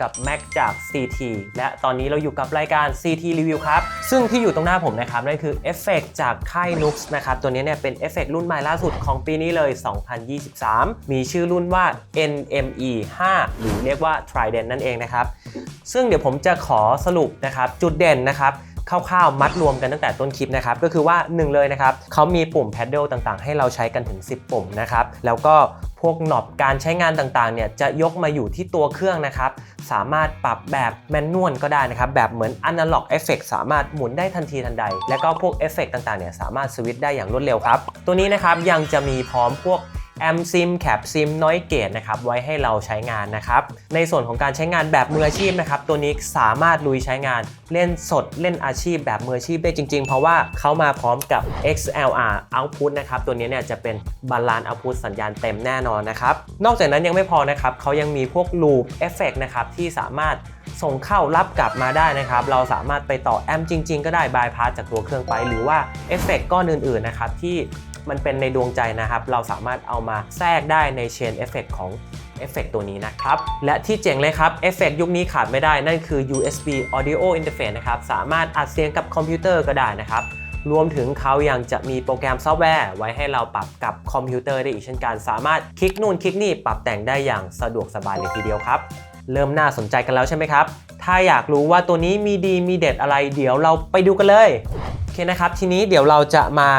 กับแม็กจาก CT และตอนนี้เราอยู่กับรายการ CT Review ครับ ซึ่งที่อยู่ตรงหน้าผมนะครับนั่นคือเอฟเฟกจากค่าย Nux นะครับ ตัวนี้เนี่ยเป็นเอฟเฟกรุ่นใหม่ล่าสุดของปีนี้เลย 2023 มีชื่อรุ่นว่า NME 5 หรือเรียกว่า Trident นั่นเองนะครับ ซึ่งเดี๋ยวผมจะขอสรุปนะครับจุดเด่นนะครับ คร่าวๆ มัดรวมกันตั้งแต่ต้นคลิปนะครับ ก็คือว่า 1 เลยนะครับเขามีปุ่มแพดเดิลต่างๆ ให้เราใช้กันถึง 10 ปุ่มนะครับ แล้วก็พวกหนอบการใช้งานต่างๆ เนี่ยจะยกมาอยู่ที่ตัวเครื่องนะครับ สามารถปรับแบบแมนนวลก็ได้นะครับ แบบเหมือน Analog Effect สามารถหมุนได้ทันทีทันใด แล้วก็พวกเอฟเฟกต่างๆ เนี่ยสามารถสวิตช์ได้อย่างรวดเร็วครับ ตัวนี้นะครับยังจะมีพร้อมพวก แอมซิมแคปซิมน้อยเกตนะครับไว้ให้เราใช้งานนะครับในส่วนของการใช้งานแบบมืออาชีพนะครับตัวนี้สามารถลุยใช้งานเล่นสดเล่นอาชีพแบบมืออาชีพได้จริง ๆ เพราะว่าเขามาพร้อมกับ XLR output นะครับตัวนี้เนี่ยจะเป็นบาลานซ์ output สัญญาณเต็มแน่นอนนะครับนอกจากนั้นยังไม่พอนะครับเขายังมีพวก loop effect นะครับที่สามารถส่งเข้ารับกลับมาได้นะครับ เราสามารถไปต่อแอมจริง ๆ ก็ได้บายพาสจากตัวเครื่องไป หรือว่าเอฟเฟกก้อนอื่น ๆ นะครับ ที่ มันเป็นในดวงใจนะครับ เราสามารถเอามาแทรกได้ในเชนเอฟเฟกของเอฟเฟกตัวนี้นะครับ และที่เจ๋งเลยครับเอฟเฟกยุคนี้ขาดไม่ได้นั่นคือ USB Audio Interface นะครับ สามารถอัดเสียงกับคอมพิวเตอร์ก็ได้นะครับ รวมถึงเขายังจะมีโปรแกรมซอฟต์แวร์ไว้ให้เราปรับกับคอมพิวเตอร์ได้อีกเช่นกัน สามารถคลิกนู่นคลิกนี่ปรับแต่งได้อย่างสะดวกสบายเลยทีเดียวครับ เริ่มน่าสนใจกันแล้วใช่ไหมครับ ถ้าอยากรู้ว่าตัวนี้มีดีมีเด็ดอะไร เดี๋ยวเราไปดูกันเลย นะครับทีนี้เดี๋ยวเราจะมา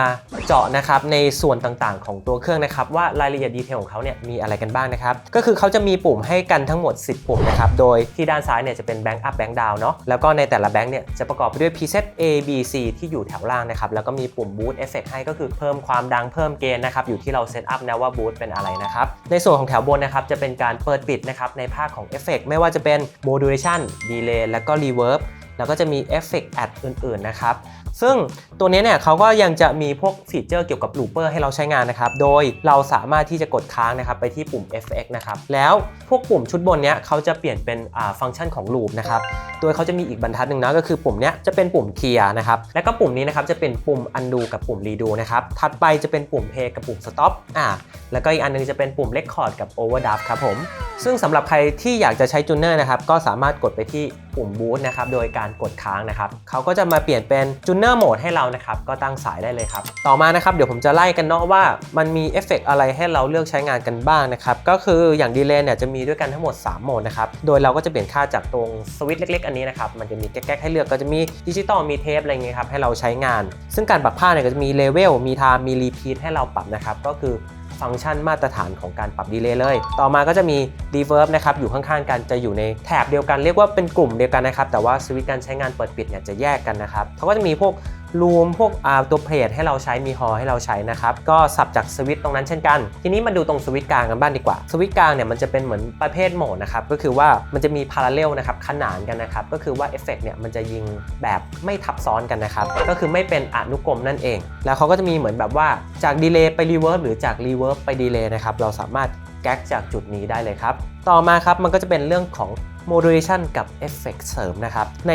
เจาะนะครับในส่วนต่างๆ ของตัวเครื่องนะครับว่ารายละเอียดดีเทลของเขาเนี่ยมีอะไรกันบ้างนะครับก็คือเขาจะมีปุ่มให้กันทั้งหมด 10 ปุ่มนะครับโดยที่ด้านซ้ายเนี่ยจะเป็นแบงค์อัพแบงค์ดาวเนาะแล้วก็ในแต่ละแบงค์เนี่ยจะประกอบไปด้วย preset A B C ที่อยู่แถวล่างนะครับแล้วก็มีปุ่ม boost effect ให้ก็คือเพิ่มความดังเพิ่มเกณฑ์นะครับอยู่ที่เราเซตอัพนะว่า boost เป็นอะไรนะครับในส่วนของแถวบนนะครับจะเป็นการเปิดปิดนะครับในภาคของ effect ไม่ว่าจะเป็น modulation delay แล้วก็ reverb แล้วก็จะมี Effect Add อื่นๆนะครับ ซึ่งตัวนี้เนี่ยเขาก็ยังจะมีพวกฟีเจอร์เกี่ยวกับ looper ให้เราใช้งานนะครับ โดยเราสามารถที่จะกดค้างนะครับไปที่ปุ่ม FX นะครับ แล้วพวกปุ่มชุดบนเนี้ยเขาจะเปลี่ยนเป็นฟังก์ชันของ loop นะครับ โดยเขาจะมีอีกบรรทัดหนึ่งนะก็คือปุ่มเนี้ยจะเป็นปุ่ม clear นะครับ แล้วก็ปุ่มนี้นะครับจะเป็นปุ่ม undo กับปุ่ม redo นะครับ ถัดไปจะเป็นปุ่ม play กับปุ่ม stop อ่า แล้วก็อีกอันนึงจะเป็นปุ่ม record กับ overdub ครับผม ซึ่งสำหรับใครที่อยากจะใช้จูเนอร์นะครับก็สามารถกดไปที่ปุ่ม boot นะครับโดยการกดค้างนะครับเขาก็จะมาเปลี่ยนเป็นจูเนอร์โหมดให้เรานะครับ ก็ตั้งสายได้เลยครับ ต่อมานะครับ เดี๋ยวผมจะไล่กันเนาะว่ามันมีเอฟเฟกอะไรให้เราเลือกใช้งานกันบ้างนะครับ ก็คืออย่างดีเลย์เนี่ยจะมีด้วยกันทั้งหมด 3 โหมดนะครับ โดยเราก็จะเปลี่ยนค่าจากตรงสวิตช์เล็ก ๆ อันนี้นะครับ มันจะมีแก๊กๆให้เลือกก็จะมีดิจิตอลมีเทปอะไรเงี้ยครับให้เราใช้งาน ซึ่งการปรับผ้าเนี่ยก็จะมีเลเวลมีไทม์มีรีพีทให้เราปรับนะครับก็คือ ฟังก์ชันมาตรฐานของการปรับดีเลย์เลย ต่อมาก็จะมี reverb นะครับอยู่ข้างๆกันจะอยู่ในแถบเดียวกันเรียกว่าเป็นกลุ่มเดียวกันนะครับแต่ว่าสวิตช์การใช้งานเปิดปิดเนี่ยจะแยกกันนะครับเขาก็จะมีพวก รูมพวกตัวเพลทให้เราใช้มีฮอให้เราใช้นะครับก็สับจากสวิตช์ตรงนั้นเช่นกัน ทีนี้มาดูตรงสวิตช์กลางกันบ้างดีกว่า สวิตช์กลางเนี่ยมันจะเป็นเหมือนประเภทโหมดนะครับก็คือว่ามันจะมีพาราเรลนะครับขนานกันนะครับก็คือว่าเอฟเฟกเนี่ยมันจะยิงแบบไม่ทับซ้อนกันนะครับก็คือไม่เป็นอนุกรมนั่นเอง แล้วเขาก็จะมีเหมือนแบบว่าจากดีเลย์ไปรีเวิร์บหรือจากรีเวิร์บไปดีเลย์นะครับเราสามารถแก๊กจากจุดนี้ได้เลยครับ ต่อมาครับมันก็จะเป็นเรื่องของ modulation กับ effect เสริมนะครับ ใน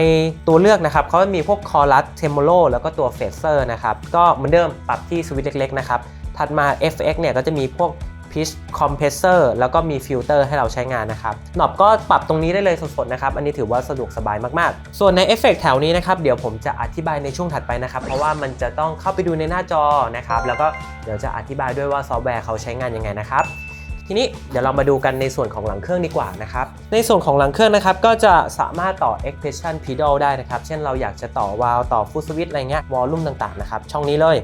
ตัวเลือกนะครับเขาจะมีพวก chorus tremolo แล้วก็ตัว phaser นะครับ ก็เหมือนเดิมปรับที่สวิตช์เล็กๆนะครับ ถัดมา FX เนี่ยก็จะมีพวก pitch compressor แล้วก็มีฟิลเตอร์ให้เราใช้งานนะครับหนอบก็ปรับตรงนี้ได้เลยสดๆนะครับ อันนี้ถือว่าสะดวกสบายมากๆ ส่วนในเอฟเฟกแถวนี้นะครับ เดี๋ยวผมจะอธิบายในช่วงถัดไปนะครับ เพราะว่ามันจะต้องเข้าไปดูในหน้าจอนะครับ แล้วก็เดี๋ยวจะอธิบายด้วยว่าซอฟต์แวร์เขาใช้งานยังไงนะครับ ทีนี้เดี๋ยวเรามาดูกันในส่วนของหลังเครื่องดีกว่านะครับ ในส่วนของหลังเครื่องนะครับ ก็จะสามารถต่อ expression pedal ได้นะครับ เช่นเราอยากจะต่อวาลต่อ full switch อะไรเงี้ยวอลลุ่มต่างๆนะครับ ช่องนี้เลย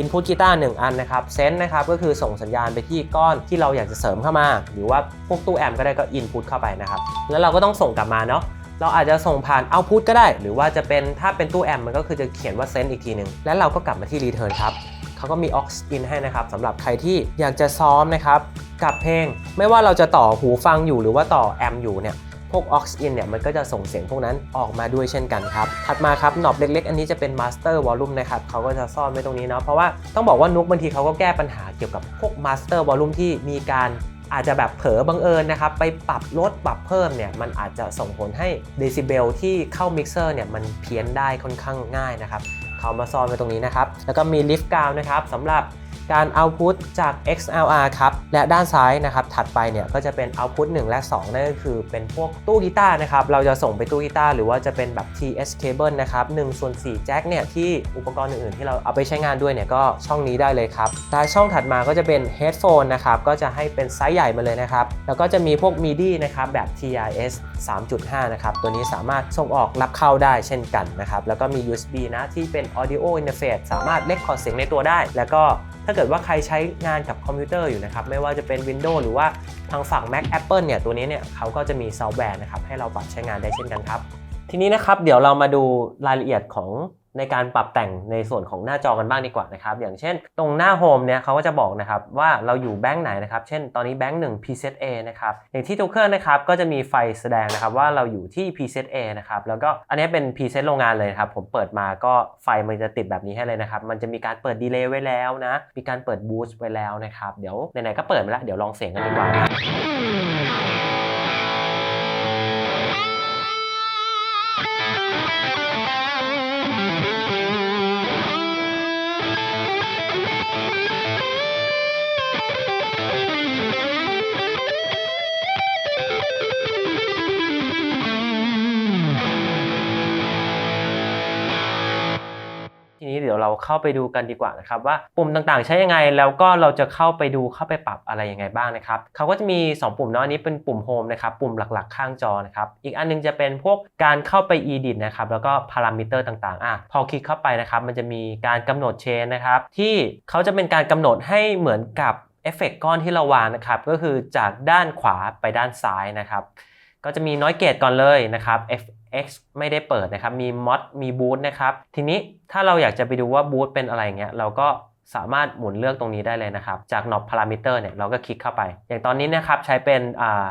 input guitar 1อันนะครับเซนต์นะครับก็คือส่งสัญญาณไปที่ก้อนที่เราอยากจะเสริมเข้ามา หรือว่าพวกตู้แอมป์ก็ได้ก็ input เข้าไปนะครับ แล้วเราก็ต้องส่งกลับมาเนาะเราอาจจะส่งผ่าน output ก็ได้ หรือว่าจะเป็นถ้าเป็นตู้แอมมันก็คือจะเขียนว่า send อีกทีหนึ่งแล้วเราก็กลับมาที่ return ครับ เขาก็มี aux in ให้นะครับสำหรับใครที่อยากจะซ้อมนะครับกับเพลง ไม่ว่าเราจะต่อหูฟังอยู่หรือว่าต่อแอมอยู่เนี่ยพวก aux in เนี่ยมันก็จะส่งเสียงพวกนั้นออกมาด้วยเช่นกันครับ ถัดมาครับหนอบเล็ก ๆ อันนี้จะเป็น master volume นะครับเขาก็จะซ่อนไว้ตรงนี้เนาะเพราะว่าต้องบอกว่านุกบางทีเขาก็แก้ปัญหาเกี่ยวกับพวก master volume ที่มีการอาจจะแบบเผลอบังเอิญนะครับ ไปปรับลดปรับเพิ่มเนี่ย มันอาจจะส่งผลให้เดซิเบลที่เข้ามิกเซอร์เนี่ย มันเพี้ยนได้ค่อนข้างง่ายนะครับ เอามาซ่อนไว้ตรงนี้นะครับ แล้วก็มีลิฟต์กาวนะครับสำหรับ การเอาพุ t จาก XLR ครับ และด้านซ้ายนะครับถัดไปเนี่ยก็จะเป็นเอาพุ t 1 และ 2 นั่นก็คือเป็นพวกตู้กีตาร์นะครับ เราจะส่งไปตู้กีตาร์หรือว่าจะเป็นแบบ TS cable นะครับ1ส่วน4แจ็คเนี่ยที่อุปกรณ์อื่นๆ ที่เราเอาไปใช้งานด้วยเนี่ยก็ช่องนี้ได้เลยครับและช่องถัดมาก็จะเป็น headphone นะครับก็จะให้เป็นไซส์ใหญ่มาเลยนะครับ แล้วก็จะมีพวก MIDI นะครับแบบ TRS 3.5 นะครับ ตัวนี้สามารถส่งออกรับเข้าได้เช่นกันนะครับ แล้วก็มี USB นะที่เป็น audio interface สามารถเล็กคอร์ดเสียงในตัวได้ แล้วก็ ถ้าเกิดว่าใครใช้งานกับคอมพิวเตอร์อยู่นะครับ ไม่ว่าจะเป็น Windows หรือว่าทางฝั่ง Mac Apple เนี่ย ตัวนี้เนี่ยเขาก็จะมีซอฟต์แวร์นะครับให้เราปรับใช้งานได้เช่นกันครับ ทีนี้นะครับเดี๋ยวเรามาดูรายละเอียดของ ในการปรับแต่งในส่วนของหน้าจอกันบ้างดีกว่านะครับ อย่างเช่น ตรงหน้าโฮมเนี่ยเขาก็จะบอกนะครับว่าเราอยู่แบงค์ไหนนะครับ เช่นตอนนี้แบงค์1 preset A นะครับ อย่างที่ตัวเครื่องนะครับก็จะมีไฟแสดงนะครับว่าเราอยู่ที่ preset A นะครับ แล้วก็อันนี้เป็น preset โรงงานเลยครับ ผมเปิดมาก็ไฟมันจะติดแบบนี้ให้เลยนะครับ มันจะมีการเปิดดีเลย์ไว้แล้วนะ มีการเปิดบูสต์ไว้แล้วนะครับ เดี๋ยวไหนๆก็เปิดมาแล้ว เดี๋ยวลองเสียงกันดีกว่านะ ยวเราเข้าไปดูกันดีกว่านะครับว่าปุ่มต่างๆ ใช้ยังไงแล้วก็เราจะเข้าไปดูเข้าไปปรับอะไรยังไงบ้างนะครับเขาก็จะมี 2 ปุ่มเนาะอันนี้เป็นปุ่มโฮมนะครับปุ่มหลักๆ ข้างจอนะครับอีกอันนึงจะเป็นพวกการเข้าไป edit นะครับแล้วก็พารามิเตอร์ต่างๆอะพอคลิกเข้าไปนะครับมันจะมีการกำหนดเชนนะครับที่เขาจะเป็นการกำหนดให้เหมือนกับเอฟเฟกต์ก้อนที่เราวางนะครับก็คือจากด้านขวาไปด้านซ้ายนะครับ ก็จะมีน้อยเกตก่อนเลยนะครับ FX ไม่ได้เปิดนะครับ มี mod มี boot นะครับ ทีนี้ถ้าเราอยากจะไปดูว่า boot เป็นอะไรเงี้ย เราก็สามารถหมุนเลือกตรงนี้ได้เลยนะครับ จาก knob parameter เนี่ย เราก็คลิกเข้าไป อย่างตอนนี้นะครับใช้เป็นอ่า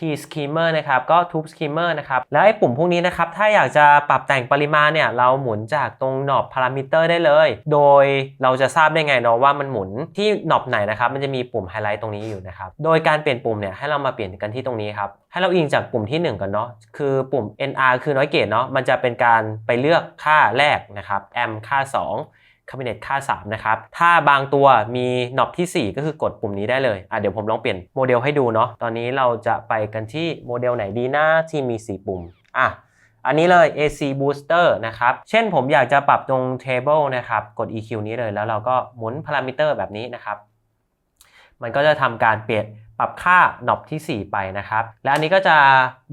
T skimmer นะครับก็ tube skimmer นะครับแล้วไอ้ปุ่มพวกนี้นะครับถ้าอยากจะปรับแต่งปริมาณเนี่ยเราหมุนจากตรง knob parameter ได้เลย โดยเราจะทราบได้ไงเนาะว่ามันหมุนที่ knob ไหนนะครับมันจะมีปุ่มไฮไลท์ตรงนี้อยู่นะครับโดยการเปลี่ยนปุ่มเนี่ยให้เรามาเปลี่ยนกันที่ตรงนี้ครับให้เราอิงจากปุ่มที่ 1 กันเนาะคือปุ่ม NR คือน้อยเกตเนาะมันจะเป็นการไปเลือกค่าแรกนะครับ M ค่า 2 คาบิเนตค่า 3 นะครับ ถ้าบางตัวมีหนอบที่ 4 ก็คือกดปุ่มนี้ได้เลยอะเดี๋ยวผมลองเปลี่ยนโมเดลให้ดูเนาะตอนนี้เราจะไปกันที่โมเดลไหนดีนะที่มี 4 ปุ่มอะอันนี้เลย AC Booster นะครับ เช่นผมอยากจะปรับตรง Table นะครับ กด EQ นี้เลยแล้วเราก็หมุนพารามิเตอร์แบบนี้นะครับ มันก็จะทำการเปลี่ยน ปรับค่าหนอบที่ 4 ไปนะครับ และอันนี้ก็จะ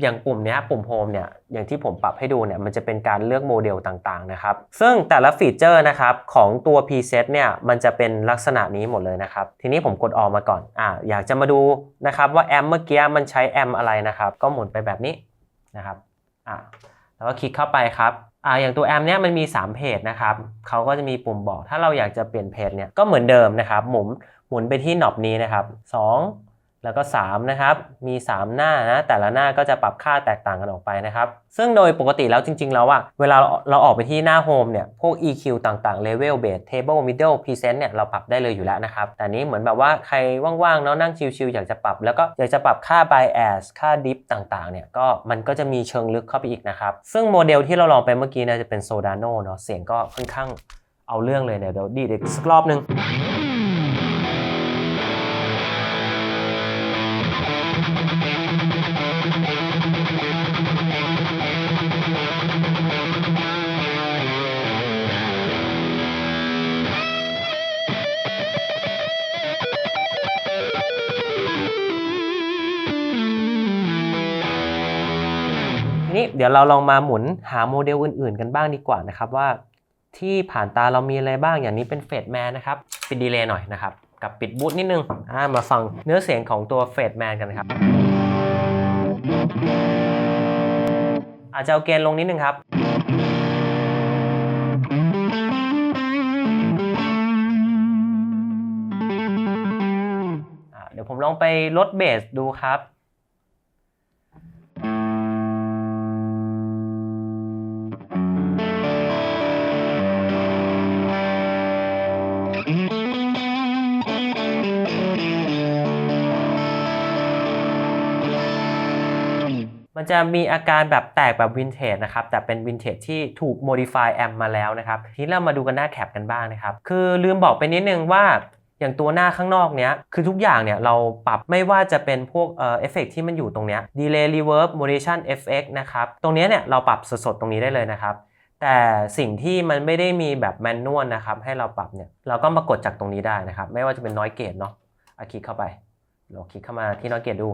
อย่างปุ่มนี้ปุ่มโฮมเนี่ยอย่างที่ผมปรับให้ดูเนี่ยมันจะเป็นการเลือกโมเดลต่างๆนะครับ ซึ่งแต่ละฟีเจอร์นะครับของตัว preset เนี่ยมันจะเป็นลักษณะนี้หมดเลยนะครับ ทีนี้ผมกดออกมาก่อนอ่าอยากจะมาดูนะครับว่าแอมเมื่อกี้มันใช้แอมอะไรนะครับ ก็หมุนไปแบบนี้นะครับอ่าแล้วก็คลิกเข้าไปครับอ่าอย่างตัวแอมเนี่ยมันมี 3 เพจนะครับเขาก็จะมีปุ่มบอก ถ้าเราอยากจะเปลี่ยนเพจเนี่ยก็เหมือนเดิมนะครับหมุนหมุนไปที่หนอบนี้นะครับ2 แล้วก็3นะครับ มี 3 หน้านะ แต่ละหน้าก็จะปรับค่าแตกต่างกันออกไปนะครับ ซึ่งโดยปกติแล้วจริง ๆ แล้วอะเวลาเราออกไปที่หน้าโฮมเนี่ย พวก EQ ต่างๆ Level Base Table Middle Present เนี่ย เราปรับได้เลยอยู่แล้วนะครับ แต่นี้เหมือนแบบว่าใครว่างๆ เนาะนั่งชิลๆ อยากจะปรับ แล้วก็อยากจะปรับค่า Bias ค่า Dip ต่างๆ เนี่ย ก็มันก็จะมีเชิงลึกเข้าไปอีกนะครับ ซึ่งโมเดลที่เราลองไปเมื่อกี้นะจะเป็น Sodano เนาะ เสียงก็ค่อนข้างเอาเรื่องเลยเนี่ย เดี๋ยวดีดอีกสักรอบนึง เดี๋ยวเราลองมาหมุนหาโมเดลอื่นๆ กันบ้างดีกว่านะครับว่าที่ผ่านตาเรามีอะไรบ้างอย่างนี้เป็นเฟดแมนนะครับปิดดีเลย์หน่อยนะครับกับปิดบูทนิดนึงามาฟังเนื้อเสียงของตัวเฟดแมนกันครับ อาจจะเอาเกณฑ์ลงนิดนึงครับเดี๋ยวผมลองไปลดเบสดูครับ มันจะมีอาการแบบแตกแบบวินเทจนะครับ แต่เป็นวินเทจที่ถูก modify amp มมาแล้วนะครับ ทีนี้เรามาดูกันหน้าแคปกันบ้างนะครับ คือลืมบอกไปนิดนึงว่าอย่างตัวหน้าข้างนอกเนี้ย คือทุกอย่างเนี่ยเราปรับไม่ว่าจะเป็นพวกเอ่อเอฟเฟกที่มันอยู่ตรงเนี้ย delay reverb modulation FX นะครับ ตรงเนี้ยเนี่ยเราปรับสดๆ ตรงนี้ได้เลยนะครับ แต่สิ่งที่มันไม่ได้มีแบบแมนนวลนะครับ ให้เราปรับเนี่ย เราก็มากดจากตรงนี้ได้นะครับ ไม่ว่าจะเป็น noise gate เนาะอะคลิกเข้าไปเราคลิกเข้ามาที่ noise gate ดู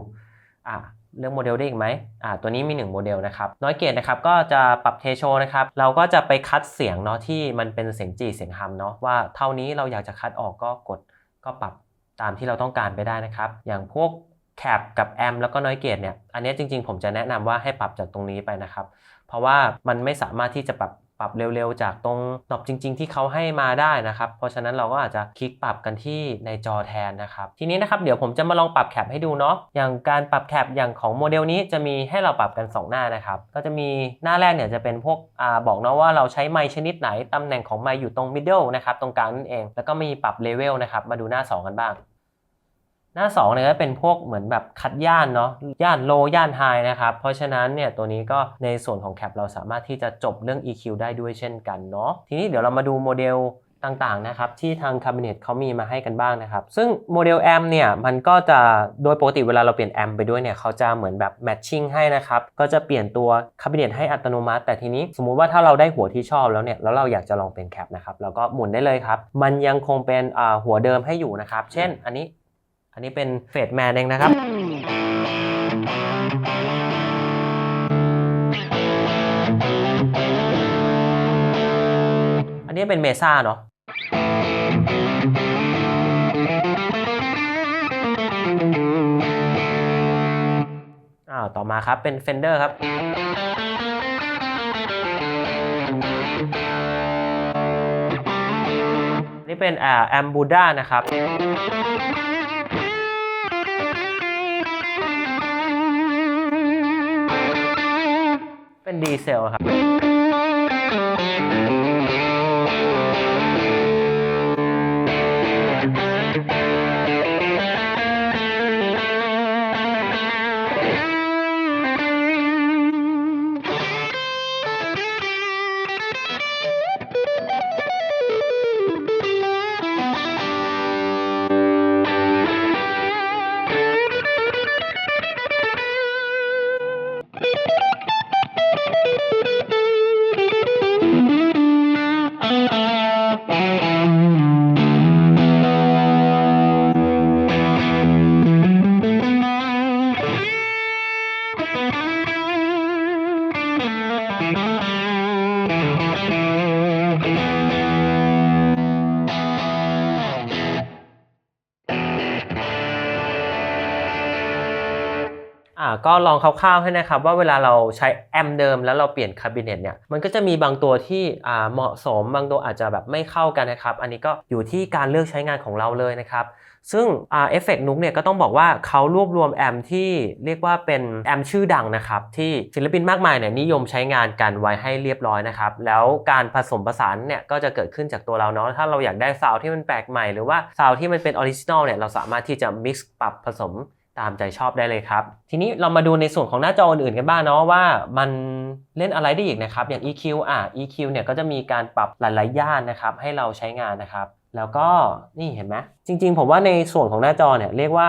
อะเรื่องโมเดลได้อีกไหมอ่า ตัวนี้มี 1 โมเดลนะครับ น้อยเกตนะครับ ก็จะปรับเทโชนะครับ เราก็จะไปคัดเสียงเนาะที่มันเป็นเสียงจีเสียงฮัมเนาะว่าเท่านี้เราอยากจะคัดออกก็กดก็ปรับตามที่เราต้องการไปได้นะครับ อย่างพวกแคปกับแอมแล้วก็น้อยเกตเนี่ย อันนี้จริงๆ ผมจะแนะนำว่าให้ปรับจากตรงนี้ไปนะครับ เพราะว่ามันไม่สามารถที่จะปรับ ปรับเร็วๆ จากตรงหนอบจริง ๆ ที่เขาให้มาได้นะครับ เพราะฉะนั้นเราก็อาจจะคลิกปรับกันที่ในจอแทนนะครับ ทีนี้นะครับเดี๋ยวผมจะมาลองปรับแคปให้ดูเนาะอย่างการปรับแคปอย่างของโมเดลนี้จะมีให้เราปรับกัน 2 หน้านะครับ ก็จะมีหน้าแรกเนี่ยจะเป็นพวกอ่าบอกเนาะว่าเราใช้ไมค์ชนิดไหนตำแหน่งของไมค์อยู่ตรง middle นะครับตรงกลางนั่นเอง แล้วก็มีปรับเลเวลนะครับมาดูหน้า 2 กันบ้าง หน้า2เนี่ยก็เป็นพวกเหมือนแบบคัดย่านเนาะย่านโลย่านไฮนะครับ เพราะฉะนั้นเนี่ยตัวนี้ก็ในส่วนของแคปเราสามารถที่จะจบเรื่อง EQ ได้ด้วยเช่นกันเนาะทีนี้เดี๋ยวเรามาดูโมเดลต่างๆนะครับที่ทางคาบิเนตเขามีมาให้กันบ้างนะครับ ซึ่งโมเดลแอมเนี่ยมันก็จะโดยปกติเวลาเราเปลี่ยนแอมไปด้วยเนี่ยเขาจะเหมือนแบบแมทชิ่งให้นะครับ ก็จะเปลี่ยนตัวคาบิเนตให้อัตโนมัติ แต่ทีนี้สมมุติว่าถ้าเราได้หัวที่ชอบแล้วเนี่ยแล้วเราอยากจะลองเป็นแคปนะครับเราก็หมุนได้เลยครับ มันยังคงเป็นอ่าหัวเดิมให้อยู่นะครับ เช่นอันนี้ อันนี้เป็นเฟดแมนเองนะครับ อันนี้เป็นเมซ่าเนาะอ้าวต่อมาครับเป็นเฟนเดอร์ครับนี่เป็นแอมบูด้านะครับ เป็นดีเซลครับ ก็ลองคร่าวๆให้นะครับว่าเวลาเราใช้แอมเดิมแล้วเราเปลี่ยนคาบิเนตเนี่ยมันก็จะมีบางตัวที่เหมาะสมบางตัวอาจจะแบบไม่เข้ากันนะครับ อันนี้ก็อยู่ที่การเลือกใช้งานของเราเลยนะครับซึ่งเอฟเฟกนุกเนี่ยก็ต้องบอกว่าเขารวบรวมแอมที่เรียกว่าเป็นแอมชื่อดังนะครับ ที่ศิลปินมากมายเนี่ยนิยมใช้งานกันไว้ให้เรียบร้อยนะครับ แล้วการผสมผสานเนี่ยก็จะเกิดขึ้นจากตัวเราเนาะถ้าเราอยากได้ซาวด์ที่มันแปลกใหม่หรือว่าซาวด์ที่มันเป็นออริจินอลเนี่ยเราสามารถที่จะ mix ปรับผสม ตามใจชอบได้เลยครับ ทีนี้เรามาดูในส่วนของหน้าจออื่นๆกันบ้างเนาะว่ามันเล่นอะไรได้อีกนะครับ อย่าง EQ อะ EQ เนี่ยก็จะมีการปรับหลายๆย่านนะครับ ให้เราใช้งานนะครับ แล้วก็นี่เห็นไหมจริง ๆ ผมว่าในส่วนของหน้าจอเนี่ยเรียกว่า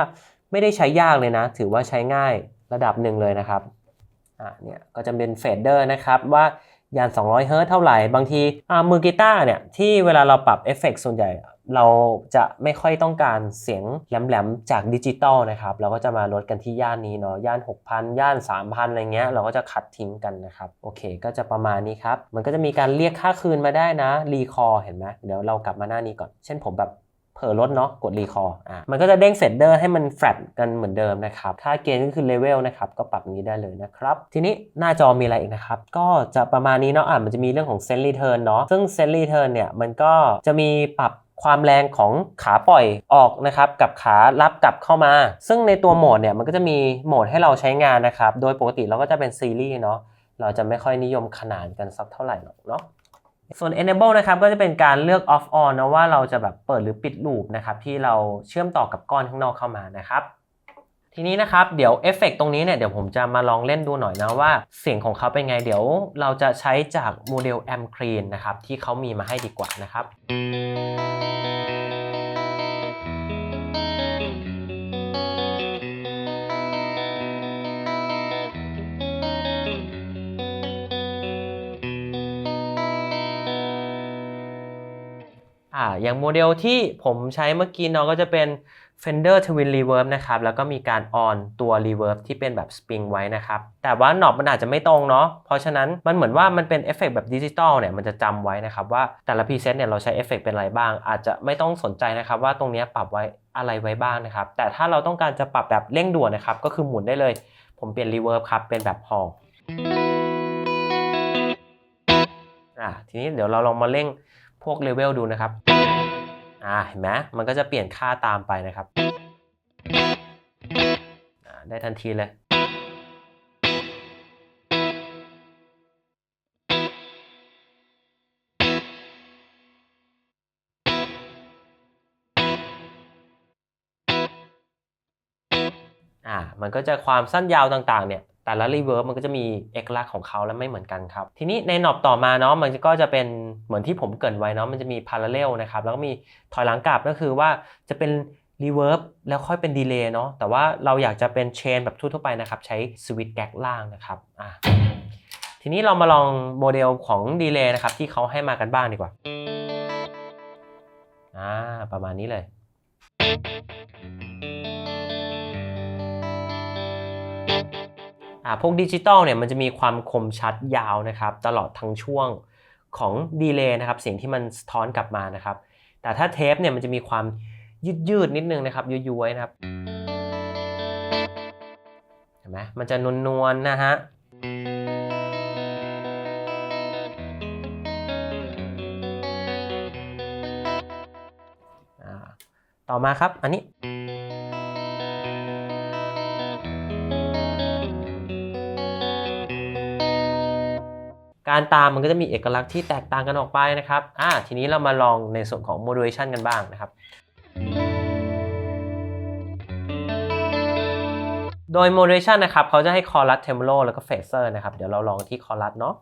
ไม่ได้ใช้ยากเลยนะ ถือว่าใช้ง่ายระดับหนึ่งเลยนะครับอะเนี่ยก็จะเป็นเฟดเดอร์นะครับว่ายาน200เฮิร์ตเท่าไหร่ บางทีอ่ามือกีตาร์เนี่ยที่เวลาเราปรับเอฟเฟกต์ส่วนใหญ่ เราจะไม่ค่อยต้องการเสียงแหลมๆจากดิจิตอลนะครับ เราก็จะมาลดกันที่ย่านนี้เนาะย่าน 6,000 ย่าน 3,000 อะไรเงี้ยเราก็จะคัดทิ้งกันนะครับ โอเค ก็จะประมาณนี้ครับ มันก็จะมีการเรียกค่าคืนมาได้นะรีคอเห็นไหมเดี๋ยวเรากลับมาหน้านี้ก่อน เช่นผมแบบเผลอลดเนาะกดรีคอร์อะมันก็จะเด้งเฟดเดอร์ให้มันแฟลตกันเหมือนเดิมนะครับ ค่าเกณฑ์ก็คือเลเวลนะครับ ก็ปรับอย่างนี้ได้เลยนะครับ ทีนี้หน้าจอมีอะไรอีกนะครับ ก็จะประมาณนี้เนาะอะมันจะมีเรื่องของเซน r ีเทิร์นเนาะซึ่งเซน r ีเทิร์นเนี่ยมันก็จะมีปรับ ความแรงของขาปล่อยออกนะครับกับขารับกลับเข้ามา ซึ่งในตัวโหมดเนี่ยมันก็จะมีโหมดให้เราใช้งานนะครับ โดยปกติเราก็จะเป็นซีรีส์เนาะเราจะไม่ค่อยนิยมขนานกันสักเท่าไหร่หรอกเนาะส่วน enable นะครับก็จะเป็นการเลือก off on นะว่าเราจะแบบเปิดหรือปิดลูปนะครับที่เราเชื่อมต่อกับก้อนข้างนอกเข้ามานะครับ ทีนี้นะครับเดี๋ยวเอฟเฟกตรงนี้เนี่ยเดี๋ยวผมจะมาลองเล่นดูหน่อยนะว่าเสียงของเขาเป็นไงเดี๋ยวเราจะใช้จากโมเดล a m c r e e n นะครับที่เขามีมาให้ดีกว่านะครับอ่าอย่างโมเดลที่ผมใช้เมื่อกี้เนาะก็จะเป็น Fender Twin Reverb นะครับ แล้วก็มีการ on ตัว Reverb ที่เป็นแบบ Spring ไว้นะครับ แต่ว่าหนอบมันอาจจะไม่ตรงเนาะ เพราะฉะนั้นมันเหมือนว่ามันเป็นเอฟเฟกแบบดิจิตอลเนี่ย มันจะจำไว้นะครับว่าแต่ละพรีเซตเนี่ยเราใช้เอฟเฟกเป็นอะไรบ้าง อาจจะไม่ต้องสนใจนะครับว่าตรงนี้ปรับไว้อะไรไว้บ้างนะครับ แต่ถ้าเราต้องการจะปรับแบบเร่งด่วนนะครับ ก็คือหมุนได้เลย ผมเปลี่ยน Reverb ครับ เป็นแบบ Hall อ่าทีนี้เดี๋ยวเราลองมาเร่งพวกเลเวลดูนะครับ อ่าเห็นไหมมันก็จะเปลี่ยนค่าตามไปนะครับได้ทันทีเลยอ่ามันก็จะความสั้นยาวต่างๆเนี่ย แต่ละรีเวิร์บมันก็จะมีเอกลักษณ์ของเขาและไม่เหมือนกันครับ ทีนี้ในหนอบต่อมาเนาะมันก็จะเป็นเหมือนที่ผมเกินไว้เนาะมันจะมีพาราเรลนะครับแล้วก็มีถอยหลังกลับก็คือว่าจะเป็นรีเวิร์บแล้วค่อยเป็นดีเลย์เนาะแต่ว่าเราอยากจะเป็นเชนแบบทั่วไปนะครับ ใช้สวิตช์แก๊กล่างนะครับอ่าทีนี้เรามาลองโมเดลของดีเลย์นะครับที่เขาให้มากันบ้างดีกว่าอ่าประมาณนี้เลย พวกดิจิตอลเนี่ยมันจะมีความคมชัดยาวนะครับ ตลอดทั้งช่วงของดีเลย์นะครับเสียงที่มันสะท้อนกลับมานะครับ แต่ถ้าเทปเนี่ยมันจะมีความยืดยืดนิดนึงนะครับย้วยๆนะครับเห็นไหมมันจะนวลๆนะฮะอ่าต่อมาครับอันนี้ การตามมันก็จะมีเอกลักษณ์ที่แตกต่างกันออกไปนะครับอ่าทีนี้เรามาลองในส่วนของ modulation กันบ้างนะครับ โดย modulation นะครับเขาจะให้ chorus tremolo แล้วก็ phaser นะครับ เดี๋ยวเราลองที่ chorus เนาะ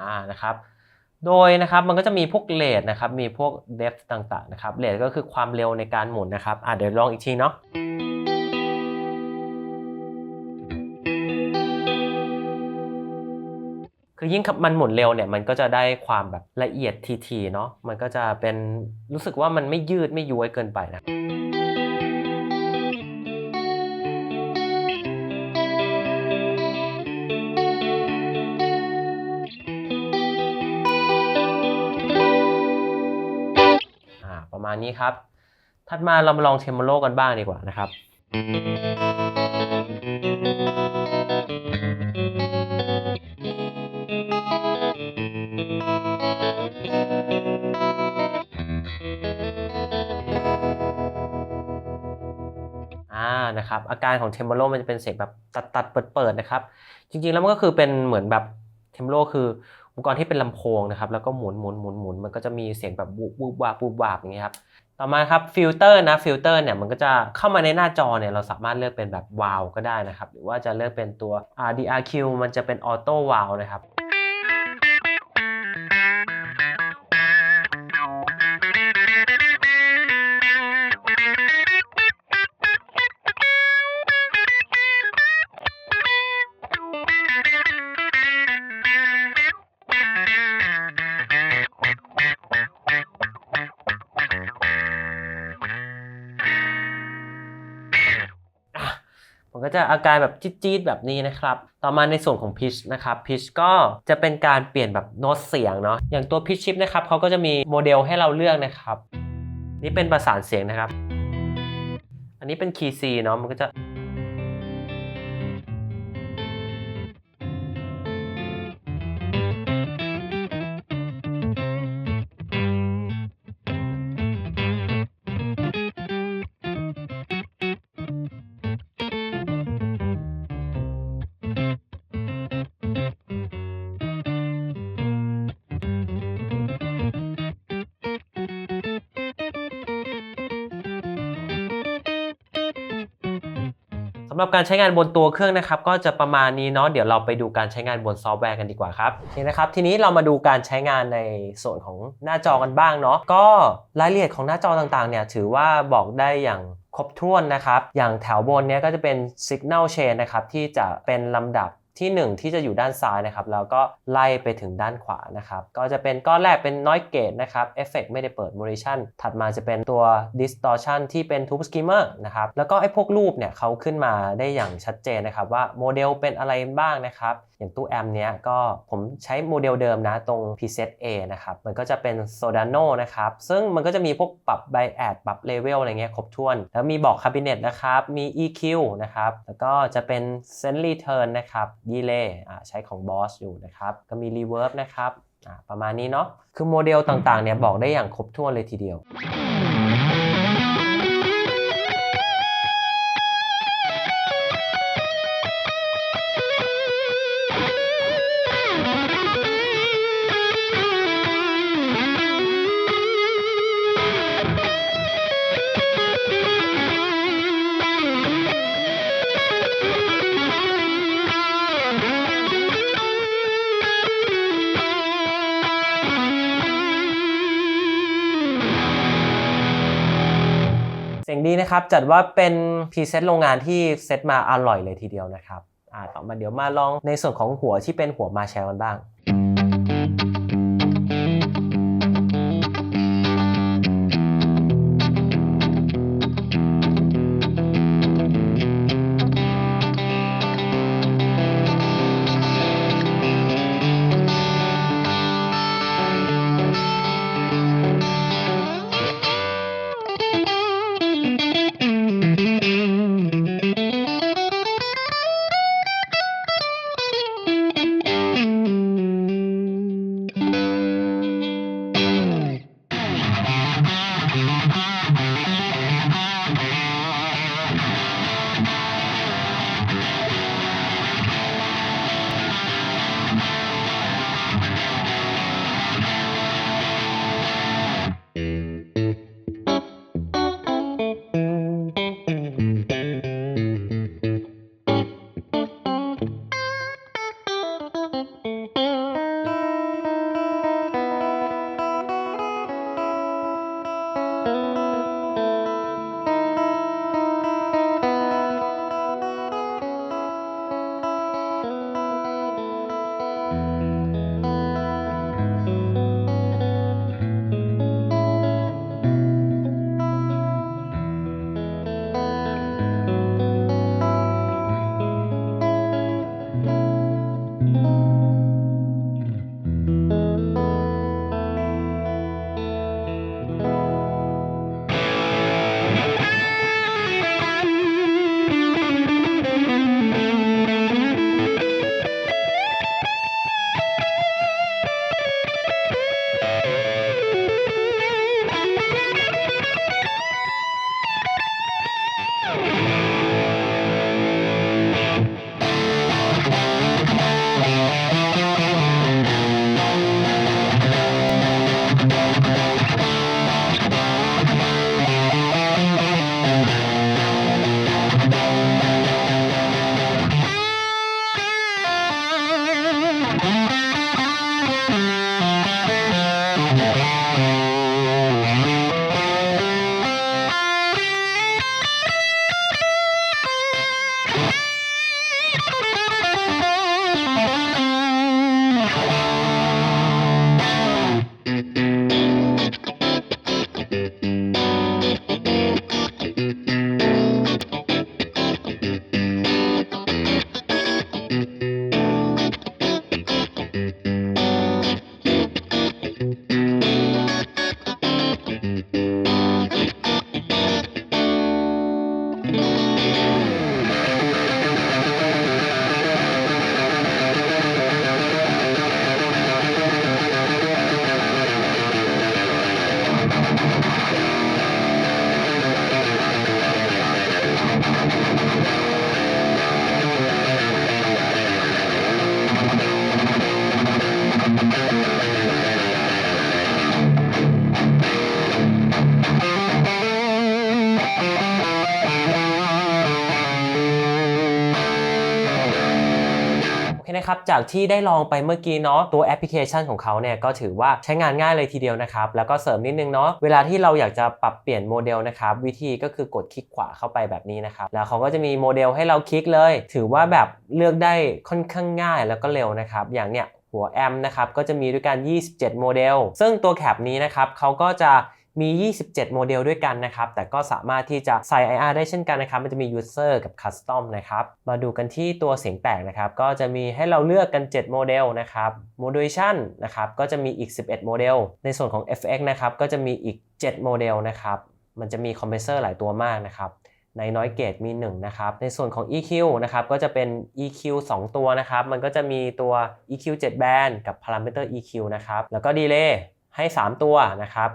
อ่านะครับโดยนะครับมันก็จะมีพวกเลทนะครับมีพวกเดฟต่างๆนะครับเลทก็คือความเร็วในการหมุนนะครับอ่าเดี๋ยวลองอีกทีเนาะคือยิ่งมันหมุนเร็วเนี่ยมันก็จะได้ความแบบละเอียดทีๆเนาะมันก็จะเป็นรู้สึกว่ามันไม่ยืดไม่ย้วยเกินไปนะ ณนี้ครับ ถัดมาเรามาลองเทมโลกันบ้างดีกว่านะครับ อ่า นะครับ อาการของเทมโ o โลมันจะเป็นเสียงแบบตัดตัดเปิดเปิดนะครับ จริงๆแล้วมันก็คือเป็นเหมือนแบบเทมโ o โลคือ อุปกรณ์ที่เป็นลำโพงนะครับแล้วก็หมุนหมุนหมุนหมุนมันก็จะมีเสียงแบบบูบบูบวาบบูบวาบอย่างเงี้ยครับต่อมาครับฟิลเตอร์นะฟิลเตอร์เนี่ยมันก็จะเข้ามาในหน้าจอเนี่ยเราสามารถเลือกเป็นแบบวาวก็ได้นะครับหรือว่าจะเลือกเป็นตัว DRQ มันจะเป็นออโต้วาวนะครับ จะอาการแบบจี๊ดๆแบบนี้นะครับ ต่อมาในส่วนของ pitch นะครับ pitch ก็จะเป็นการเปลี่ยนแบบโน้ตเสียงเนาะอย่างตัว pitch shift นะครับเขาก็จะมีโมเดลให้เราเลือกนะครับ นี่เป็นประสานเสียงนะครับ อันนี้เป็นคีย์ C เนาะมันก็จะ รับการใช้งานบนตัวเครื่องนะครับก็จะประมาณนี้เนาะเดี๋ยวเราไปดูการใช้งานบนซอฟต์แวร์กันดีกว่าครับโอเคนะครับทีนี้เรามาดูการใช้งานในส่วนของหน้าจอกันบ้างเนาะก็รายละเอียดของหน้าจอต่างๆเนี่ยถือว่าบอกได้อย่างครบถ้วนนะครับ อย่างแถวบนเนี้ยก็จะเป็น Signal Chain นะครับที่จะเป็นลำดับ ที่ 1 ที่จะอยู่ด้านซ้ายนะครับแล้วก็ไล่ไปถึงด้านขวานะครับก็จะเป็นก้อนแรกเป็น noise gate นะครับ effect ไม่ได้เปิด modulation ถัดมาจะเป็นตัว distortion ที่เป็น tube skimmer นะครับแล้วก็ไอ้พวกรูปเนี่ยเขาขึ้นมาได้อย่างชัดเจนนะครับว่าโมเดลเป็นอะไรบ้างนะครับอย่างตู้แอมเนี้ยก็ผมใช้โมเดลเดิมนะตรง preset A นะครับมันก็จะเป็น Sodano นะครับซึ่งมันก็จะมีพวกปรับ bias ปรับ level อะไรเงี้ยครบถ้วน แล้วมีบอก cabinet นะครับมี EQ นะครับแล้วก็จะเป็น send return นะครับ delay อ่าใช้ของ Boss อยู่นะครับ ก็มี reverb นะครับอ่าประมาณนี้เนาะคือโมเดลต่างๆเนี่ยบอกได้อย่างครบถ้วนเลยทีเดียว นี้นะครับจัดว่าเป็นพรีเซตโรงงานที่เซตมาอร่อยเลยทีเดียวนะครับอ่าต่อมาเดี๋ยวมาลองในส่วนของหัวที่เป็นหัวมาแชร์กันบ้าง นะครับ จากที่ได้ลองไปเมื่อกี้เนาะตัวแอปพลิเคชันของเขาเนี่ยก็ถือว่าใช้งานง่ายเลยทีเดียวนะครับ แล้วก็เสริมนิดนึงเนาะเวลาที่เราอยากจะปรับเปลี่ยนโมเดลนะครับวิธีก็คือกดคลิกขวาเข้าไปแบบนี้นะครับแล้วเขาก็จะมีโมเดลให้เราคลิกเลย ถือว่าแบบเลือกได้ค่อนข้างง่ายแล้วก็เร็วนะครับอย่างเนี้ยหัวแอมนะครับก็จะมีด้วยกัน 27 โมเดล ซึ่งตัวแคปนี้นะครับเขาก็จะ มี 27 โมเดลด้วยกันนะครับ แต่ก็สามารถที่จะใส่ IR ได้เช่นกันนะครับ มันจะมี User กับ Custom นะครับ มาดูกันที่ตัวเสียงแตกนะครับ ก็จะมีให้เราเลือกกัน 7 โมเดลนะครับ Modulation นะครับ ก็จะมีอีก 11 โมเดล ในส่วนของ FX นะครับ ก็จะมีอีก 7 โมเดลนะครับ มันจะมีคอมเพรสเซอร์หลายตัวมากนะครับใน Noise Gate มี 1 นะครับ ในส่วนของ EQ นะครับ ก็จะเป็น EQ 2 ตัวนะครับ มันก็จะมีตัว EQ 7 band กับ Parameter EQ นะครับ แล้วก็ Delay ให้ 3 ตัวนะครับ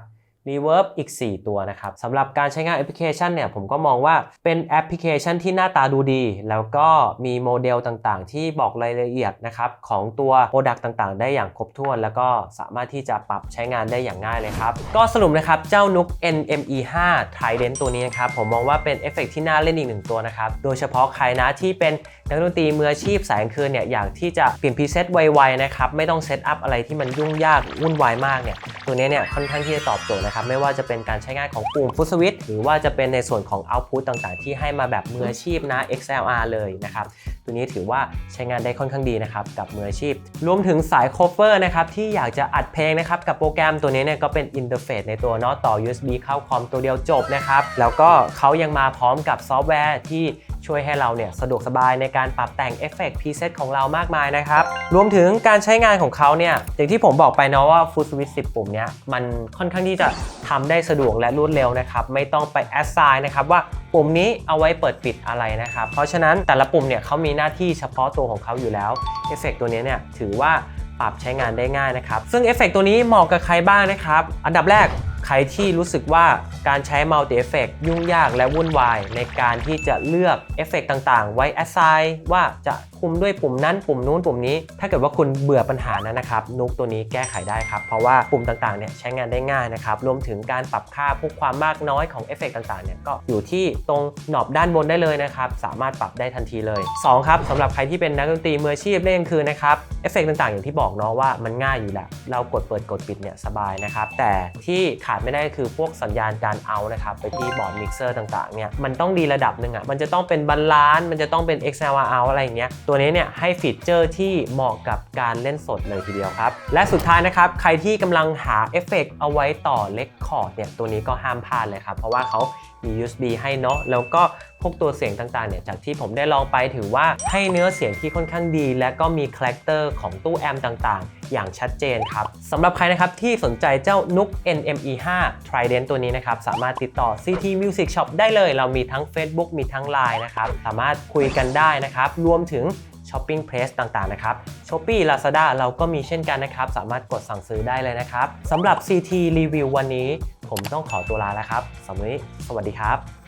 Reverb อีก 4 ตัวนะครับสำหรับการใช้งานแอปพลิเคชันเนี่ยผมก็มองว่าเป็นแอปพลิเคชันที่หน้าตาดูดี แล้วก็มีโมเดลต่างๆ ที่บอกรายละเอียดนะครับของตัว Product ต่างๆ ได้อย่างครบถ้วน แล้วก็สามารถที่จะปรับใช้งานได้อย่างง่ายเลยครับ ก็สรุปนะครับเจ้านุก NME 5 Trident ตัวนี้นะครับผมมองว่าเป็นเอฟเฟกที่น่าเล่นอีกหนึ่งตัวนะครับโดยเฉพาะใครนะที่เป็นนักดนตรีมืออาชีพสายคืนเนี่ยอยากที่จะเปลี่ยนพรีเซตไวๆนะครับไม่ต้องเซตอัพอะไรที่มันยุ่งยากวุ่นวายมากเนี่ยตัวนี้เนี่ยค่อนข้างที่จะตอบโจทย์นะครับไม่ว่าจะเป็นการใช้งานของปุ่มฟุตสวิตหรือว่าจะเป็นในส่วนของ Output ต่างๆ ที่ให้มาแบบมืออาชีพนะ XLR เลยนะครับตัวนี้ถือว่าใช้งานได้ค่อนข้างดีนะครับกับมืออาชีพ รวมถึงสายโคเ v อร์นะครับที่อยากจะอัดเพลงนะครับกับโปรแกรมตัวนี้เนี่ยก็เป็นอินเทอร์เฟซในตัวเนาะต่อ USB เข้าคอมตัวเดียวจบนะครับแล้วก็เขายังมาพร้อมกับซอฟต์แวร์ที่ ช่วยให้เราเนี่ยสะดวกสบายในการปรับแต่งเอฟเฟกต์พรีเซตของเรามากมายนะครับ รวมถึงการใช้งานของเขาเนี่ยอย่างที่ผมบอกไปเนาะว่า Full Switch 10 ปุ่มเนี้ยมันค่อนข้างที่จะทำได้สะดวกและรวดเร็วนะครับไม่ต้องไปแอดไซน์นะครับว่าปุ่มนี้เอาไว้เปิดปิดอะไรนะครับ เพราะฉะนั้นแต่ละปุ่มเนี่ยเขามีหน้าที่เฉพาะตัวของเขาอยู่แล้วเอฟเฟกต์ตัวนี้เนี่ยถือว่าปรับใช้งานได้ง่ายนะครับ ซึ่งเอฟเฟกต์ตัวนี้เหมาะกับใครบ้างนะครับ อันดับแรก ใครที่รู้สึกว่าการใช้ Multi Effect ยุ่งยากและวุ่นวายในการที่จะเลือกเอฟเฟกต่างๆ ไว้ assign ว่าจะ คุมด้วยปุ่มนั้นปุ่มนู้นปุ่มนี้ ถ้าเกิดว่าคุณเบื่อปัญหานั้นนะครับนุกตัวนี้แก้ไขได้ครับ เพราะว่าปุ่มต่างๆเนี่ยใช้งานได้ง่ายนะครับ รวมถึงการปรับค่าพวกความมากน้อยของเอฟเฟกต่างๆเนี่ยก็อยู่ที่ตรงหนอบด้านบนได้เลยนะครับ สามารถปรับได้ทันทีเลย 2 ครับสำหรับใครที่เป็นนักดนตรีมืออาชีพเล่นกลางคืนนะครับเอฟเฟกต่างๆ อย่างที่บอกเนาะว่ามันง่ายอยู่แหละเรากดเปิดกดปิดเนี่ยสบายนะครับแต่ที่ขาดไม่ได้คือพวกสัญญาณการเอานะครับไปที่บอร์ดมิกเซอร์ต่างๆเนี่ยมันต้องดีระดับหนึ่งอะมันจะต้องเป็นบาลานซ์มันจะต้องเป็น XLR out อะไรอย่างเงี้ยตัวัวนี้เนี่ยให้ฟีเจอร์ที่เหมาะกับการเล่นสดเลยทีเดียวครับ และสุดท้ายนะครับ ใครที่กำลังหาเอฟเฟกเอาไว้ต่อเลคคอร์ดเนี่ยตัวนี้ก็ห้ามพลาดเลยครับ เพราะว่าเขา มี USB ให้เนาะแล้วก็พวกตัวเสียงต่างๆเนี่ยจากที่ผมได้ลองไปถือว่าให้เนื้อเสียงที่ค่อนข้างดี และก็มีคาแรคเตอร์ของตู้แอมต่างๆ อย่างชัดเจนครับสำหรับใครนะครับที่สนใจเจ้า NUK NME 5 Trident ตัวนี้นะครับ สามารถติดต่อ CT Music Shop ได้เลย เรามีทั้ง Facebook มีทั้ง Line นะครับ สามารถคุยกันได้นะครับ รวมถึง Shopping Place ต่างๆ นะครับ Shopee Lazada เราก็มีเช่นกันนะครับ สามารถกดสั่งซื้อได้เลยนะครับสำหรับ CT Review วันนี้ ผมต้องขอตัวลาแล้วครับสำหรับวันนี้สวัสดีครับ